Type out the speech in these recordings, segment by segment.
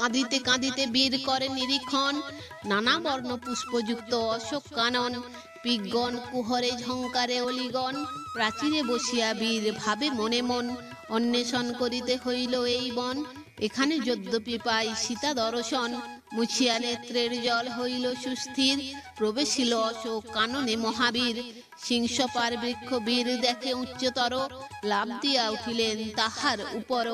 কাঁদিতে কাঁদিতে বীর করে নিরীক্ষণ, নানা বর্ণ পুষ্পযুক্ত অশোক কানন পিগণ কুহরে, ঝঙ্কারে, অলিগণ, প্রাচীরে বসিয়া বীর ভাবে মনে মন, অন্বেষণ করিতে হইল এই বন। এখানে যদ্যপি পাই সীতা দর্শন, মুছিয়া নেত্রের জল হইল সুস্থির, প্রবেশিল অশোক কাননে মহাবীর। সিংসপার বৃক্ষ বীর দেখে উচ্চতর, লাভ দিয়া উঠিলেন তাহার উপর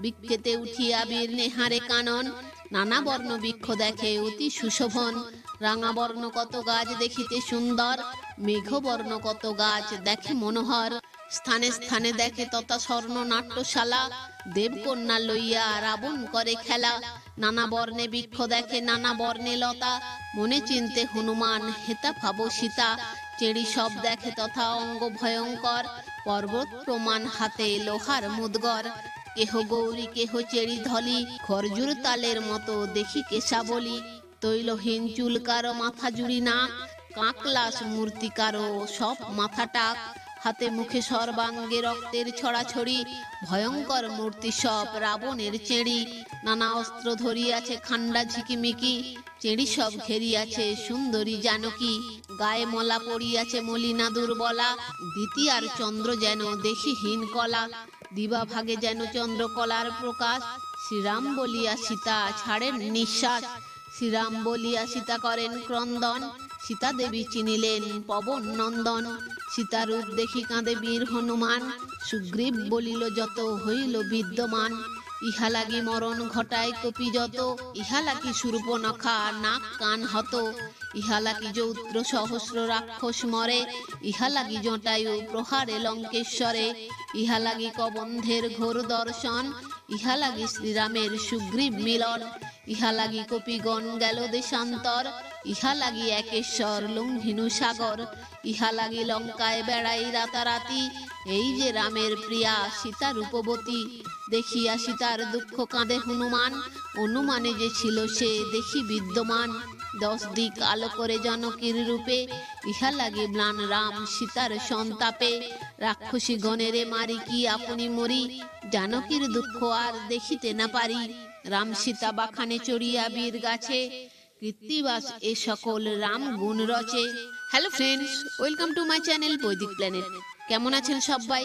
বিক্ষেতে উঠিয়া বীর নেহারে কানন, নানা বর্ণ বৃক্ষ দেখে অতি সুশোভন। রাঙা বর্ণ কত গাছ দেখিতে সুন্দর, মেঘ বর্ণ কত গাছ দেখে মনোহর। স্থানে স্থানে দেখে তথা স্বর্ণ নাট্যশালা, দেবকন্যা লইয়া রাবণ করে খেলা। নানা বর্ণে বৃক্ষ দেখে নানা বর্ণে লতা, মনে চিনতে হনুমান, হেতা ভাব সীতা। চেড়ি সব দেখে তথা অঙ্গ ভয়ঙ্কর, পর্বত প্রমাণ হাতে লোহার মুদগর। কেহ গৌরী, কেহ চেড়ি ধলি খরজুর তালের মতো দেখি কেশাবলি তৈলহীন চুল কারও মাথা জুড়ি না কাঁকলাস মূর্তি কারও সব মাথা টাক। হাতে মুখে সর্বাঙ্গে রক্তের ছড়াছড়ি, ভয়ঙ্কর মূর্তি সব রাবণের চেড়ি নানা অস্ত্র ধরিয়াছে খান্ডা ঝিকিমিকি চেড়ি সব ঘেরিয়াছে সুন্দরী জানকী। গায়ে মলা পড়িয়াছে মলিনা দুর্বলা, দ্বিতীয়ার চন্দ্র যেন দেখিহীন কলা। দিবা ভাগে যেন চন্দ্রকলার প্রকাশ। শ্রীরাম বলিয়া সীতা ছাড়েন নিঃশ্বাস। শ্রীরাম বলিয়া সীতা করেন ক্রন্দন। সীতা দেবী চিনিলেন পবন নন্দন। সীতারূপ দেখি কাঁদে বীর হনুমান। সুগ্রীব বলিল, যত হইল বিদ্যমান। ইহা লাগি মরণ ঘটায় কপি যত, ইহা লাগি সুরূপনখা নাক কান হত, ইহা লাগি যৌত্র সহস্র রাক্ষস মরে, ইহা লাগি জটায়ু প্রহারে লঙ্কেশ্বরে, ইহা লাগি কবন্ধের ঘোর দর্শন, ইহা লাগি শ্রীরামের সুগ্রীব মিলন, ইহা লাগি কপিগণ গেল দেশান্তর, ইহা লাগি একেশ্বর লুঙ্ঘিনু সাগর, ইহা লাগি লঙ্কায় বেড়াই রাতারাতি, এই যে রামের প্রিয়া সীতা রূপবতী দেখিয়া সীতার দুঃখ কাঁদে হনুমান। অনুমানে যে ছিল সে দেখি বিদ্যমান। দশ দিক আলো করে জনকীর রূপে, ইহা লাগে ম্লান রাম সীতার সন্তাপে। রাক্ষসী গণেরে মারি কি আপনি মরি? জানকীর দুঃখ আর দেখিতে না পারি। রাম সীতা বাখানে চড়িয়া বীর গাছে। কৃত্তিবাস এ সকল রাম গুণ রচে। Hello friends welcome to my channel Vaidik planet কেমন আছেন সবাই?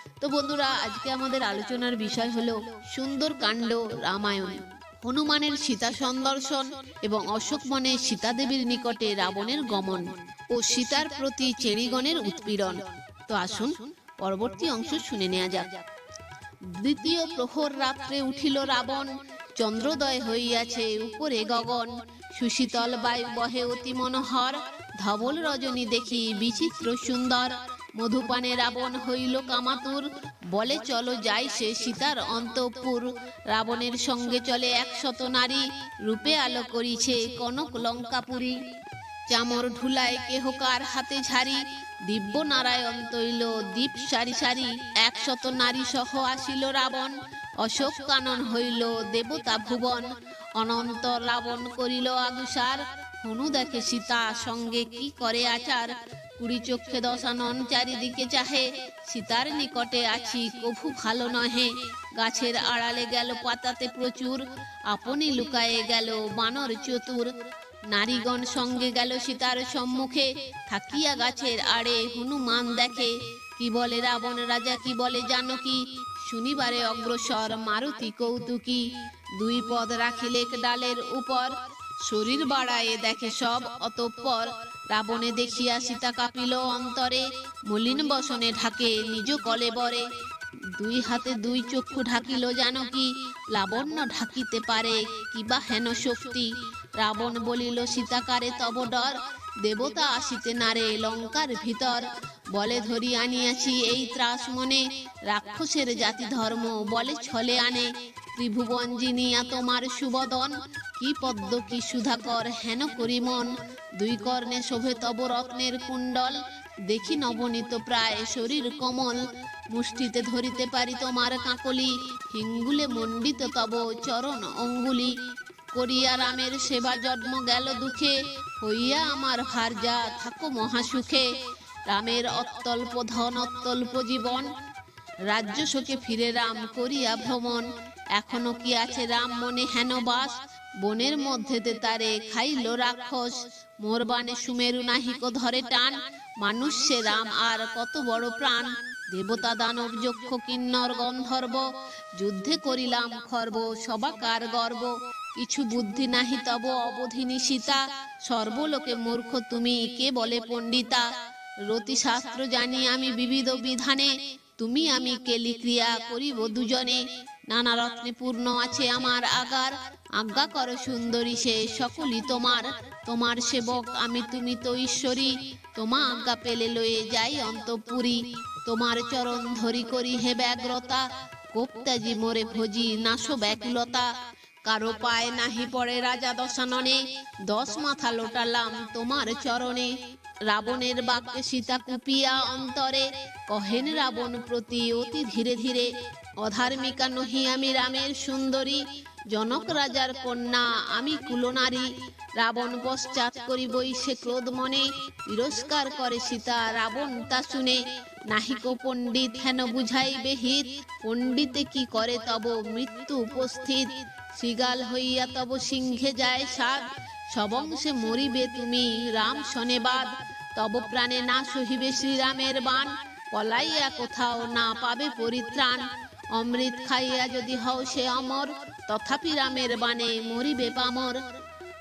তো বন্ধুরা, আজকে আমাদের আলোচনার বিষয় হলো সুন্দর কাণ্ড, রামায়ণ। হনুমানের সীতা সন্দর্শন এবং অশোক মনে সীতা দেবীর নিকটে রাবণের গমন ও সীতার প্রতি চেরিগণের উৎপীড়ন। তো আসুন, পরবর্তী অংশ শুনে নেওয়া যাক। দ্বিতীয় প্রহর রাত্রে উঠিল রাবণ, চন্দ্রোদয় হইয়াছে উপরে গগন। সুশীতল বায়ু বহে অতি মনোহর, ধবল রজনী দেখি বিচিত্র সুন্দর। মধুপানে রাবণ হইল কামাতুর। বলে, চলো যাই সে সীতার অন্তপুর। রাবণের সঙ্গে চলে একশত নারী। রূপে আলো করিছে কনক লঙ্কাপুরী। চামর ঢুলায় কেহকার হাতে ঝাড়ি। দিব্য নারায়ণ তৈল, দীপ সারি সারি। একশত নারী সহ আসিল রাবণ। অশোক কানন হইল দেবতা ভুবন। অনন্ত রাবণ করিল আগুসার। হনু দেখে সীতা সঙ্গে কি করে আচার? কুড়ি চক্ষে দশানন চারিদিকে চাহে। সীতার নিকটে আছি, কভু ভালো নহে। গাছের আড়ালে গেল পাতাতে প্রচুর। আপনি লুকায়ে গেল বানর চতুর। নারীগণ সঙ্গে গেল সীতার সম্মুখে। থাকিয়া গাছের আড়ে হনুমান দেখে। কি বলে রাবণ রাজা, কি বলে জানকী? শুনিবারে অগ্রসর মারুতি কৌতুকী। দুই পদ রাখিলেক ডালের উপর। শরীর বাড়ায়ে দেখে সব, অতঃপর রাবণে দেখিয়া সীতা কাঁপিল অন্তরে, মলিন বসনে ঢাকে নিজ কলে বরে, দুই হাতে দুই চক্ষু ঢাকিল যেন কি লাবণ্য ঢাকিতে পারে, কিবা হেন শক্তি। রাবণ বলিল সীতাকারে তব ডর, দেবতা আসিতে নারে লঙ্কার ভিতর। বলে ধরি আনিয়াছি এই ত্রাস মনে, রাক্ষসের জাতি ধর্ম বলে ছলে আনে ত্রিভুবন জিনিয়া তোমার সুবদন, কি পদ্ম, কি সুধাকর, হেন করি মন। দুই কর্ণে শোভে তব রত্নের কুণ্ডল, দেখি নবনীত প্রায় শরীর কমল। মুষ্টিতে ধরিতে পারি তোমার কাকলি, হিঙ্গুলে মণ্ডিত তব চরণ অঙ্গুলি। করিয়া রামের সেবা জন্ম গেল দুঃখে, হইয়া আমার ভার যা থাকো মহাসুখে রামের অত্যল্প ধন, অত্যল্প জীবন রাজ্য শোকে ফিরে রাম করিয়া ভ্রমণ। এখনও কি আছে রাম মনে হেন বাস? বনের মধ্যেতে তারে খাইল রাক্ষস। মোর বানে সুমেরু নাহিক ধরে টান। মানুষ সে রাম আর কত বড় প্রাণ। দেবতা দানব যক্ষ কিন্নর গন্ধর্ব। যুদ্ধে করিলাম খর্ব, সবাকার গর্ব। কিছু বুদ্ধি নাহি তব অবধিনী সীতা। সর্বলোকে মূর্খ তুমি, কে বলে পণ্ডিতা? রতি শাস্ত্র জানি আমি বিবিধ বিধানে। তুমি আমি কেলি ক্রিয়া করিব দুজনে। নানা রত্নে পূর্ণ আছে আমার আগার। আজ্ঞা কর সুন্দরী সে সকলই তোমার। তোমার সেবক আমি তুমি তো ঈশ্বরী। তোমা আজ্ঞা পেলে লয়ে যাই অন্তপুরী। তোমার চরণ ধরি করি হে ব্যাগ্রতা। কোপ্তাজি মোরে ভোজি নাশো ব্যাকুলতা। কারও পায় নাহি পড়ে রাজা দশাননে। দশ মাথা লোটালাম তোমার চরণে। রাবণের বাক্যে সীতা কুপিয়া অন্তরে। কহেন রাবণ প্রতি অতি ধীরে ধীরে, অধার্মিকা নহি আমি রামের সুন্দরী, জনক রাজার কন্যা আমি কুলনারী। রাবণ পশ্চাৎ করিবই সে ক্রোধ মনে, তিরস্কার করে সীতা, রাবণ তা শুনে। নাহিক পণ্ডিত হেন বুঝাইবে হিত, পণ্ডিতে কি করে তব মৃত্যু উপস্থিত। শৃগাল হইয়া তব সিংহে যায় সাদ সবংশে মরিবে তুমি, রাম শনেবাদ তব প্রাণে না সহিবে শ্রীরামের বান। পলাইয়া কোথাও না পাবে পরিত্রাণ। অমৃত খাইয়া যদি হও সে অমর, তথাপি রামের বানে মরিবে পামর।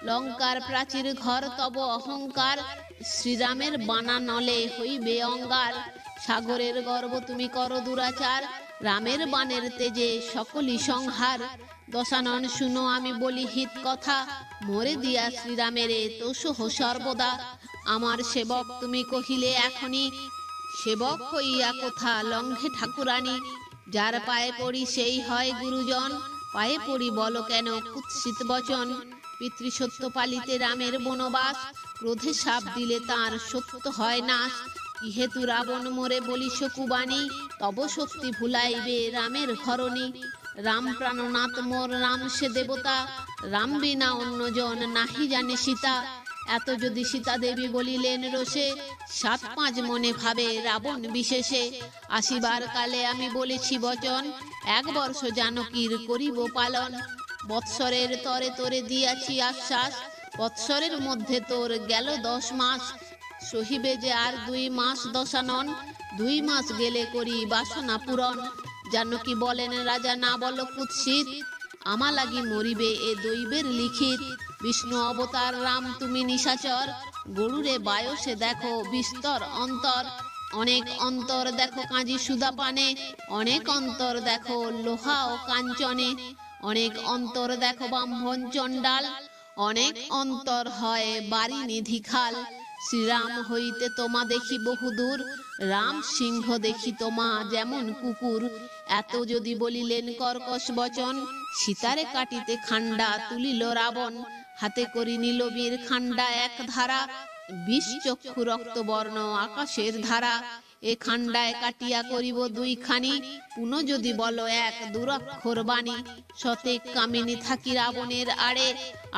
লঙ্কার প্রাচীর ঘর তব অহংকার। শ্রীরামের বানা নলে হইবে অঙ্গার। সাগরের গর্ব তুমি করো দুরাচার। রামের বানের তেজে সকলি সংহার। দশানন, শুনো আমি বলি হিত কথা। মরে দিয়া শ্রীরামেরে তোষহ সর্বদা। আমার সেবক তুমি কহিলে এখনই। সেবক হইয়া কোথা লঙ্ঘে ঠাকুরানী? যার পায়ে পড়ি সেই হয় গুরুজন। পায়ে পড়ি বলো কেন কুৎসিত বচন? পিতৃসত্য পালিতে রামের বনবাস। ক্রোধে সাপ দিলে তার সত্য হয় না। ইহেতু রাবণ মোরে বলি শকুবাণী তব শক্তি ভুলাইবে রামের ঘরণী রাম প্রাণনাথ মোর রাম সে দেবতা, রাম বিনা অন্যজন নাহি জানে সীতা। এত যদি সীতা দেবী বলিলেন রোষে, সাত পাঁচ মনে ভাবে রাবণ বিশেষে। আসিবার কালে আমি বলেছি বচন, এক বর্ষ জানকীর করিব পালন। বৎসরের তরে তরে দিয়াছি আশ্বাস বৎসরের মধ্যে তোর গেল দশ মাস। সহিবে যে আর দুই মাস দশানন দুই মাস গেলে করি বাসনা পূরণ। জানকী বলেন রাজা, না বল কুৎসিত। আমা লাগি মরিবে এ দৈবের লিখিত। বিষ্ণু অবতার, রাম তুমি নিশাচর। গরুরে বায়সে দেখো বিস্তর অন্তর। অনেক অন্তর দেখো কাঁজি সুদা পানে। অনেক অন্তর দেখো লোহা ও কাঞ্চনে। অনেক অন্তর দেখো ব্রাহ্মণ চণ্ডাল। অনেক অন্তর হয় বাড়ি নিধি খাল। শ্রীরাম হইতে তোমা দেখি বহুদূর রাম সিংহ দেখি তোমা যেমন কুকুর। এত যদি বলিলেন কর্কশ বচন সীতারে কাটিতে খান্ডা তুলিল রাবণ। হাতে করি নিল বীর খান্ডা এক ধারা। বিষ চক্ষু রক্তবর্ণ আকাশের ধারা। এ খান্ডায় কাটিয়া করিব দুইখানি। পুন যদি বলো এক দুরক্ষর বাণী, সতে কামিনী থাকি রাবণের আড়ে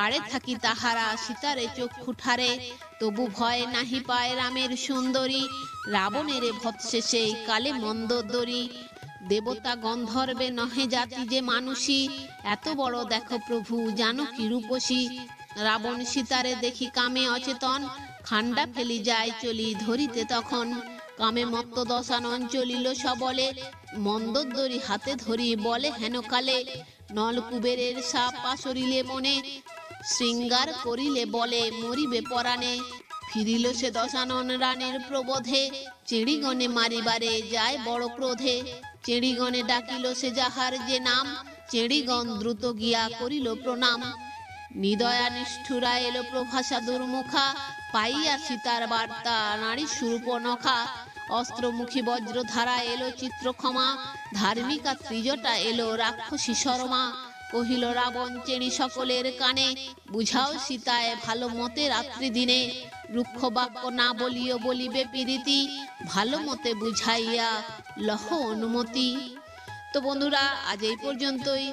আড়ে থাকি তাহারা সীতারে চক্ষু ঠারে। তবু ভয় নাহি পায় রামের সুন্দরী, রাবণের ভৎসে সেই কালে মন্দোদরী দেবতা গন্ধর্বে নহে জাতি যে মানুষই এত বড় দেখো প্রভু জানো কি রূপসী। রাবণ সীতারে দেখি কামে অচেতন, খান্ডা ফেলি যায় চলি ধরিতে তখন। কামে মত্ত দশানন চলিল সবলে মন্দোদরি হাতে ধরি বলে হেন কালে নলকুবেরের সাপ পাশরিলে মনে, শৃঙ্গার করিলে বলে মরিবে পরাণে, ফিরিল সে দশানন রানের প্রবোধে, চিড়িগণে মারিবারে যায় বড় ক্রোধে, চিড়িগণে ডাকিল সে যাহার যে নাম, চিড়িগণ দ্রুত গিয়া করিল প্রণাম। নিদয়া নিষ্ঠুরা এলো প্রভাসা দুর্মুখা পাইয়া সীতার বার্তা। নারী সুরূপ নখা। অস্ত্রমুখী বজ্রধারা এলো চিত্রক্ষমা। ধার্মিকা ত্রিজটা এলো রাক্ষসী শর্মা। কহিল, রাবণ চেড়ি সকলের কানে। বুঝাও সীতায় ভালো মতে রাত্রি দিনে। রুক্ষ বাক্য না বলিও বলিবে প্রীতি। ভালো মতে বুঝাইয়া লহ অনুমতি। তো বন্ধুরা, আজ এই পর্যন্তই।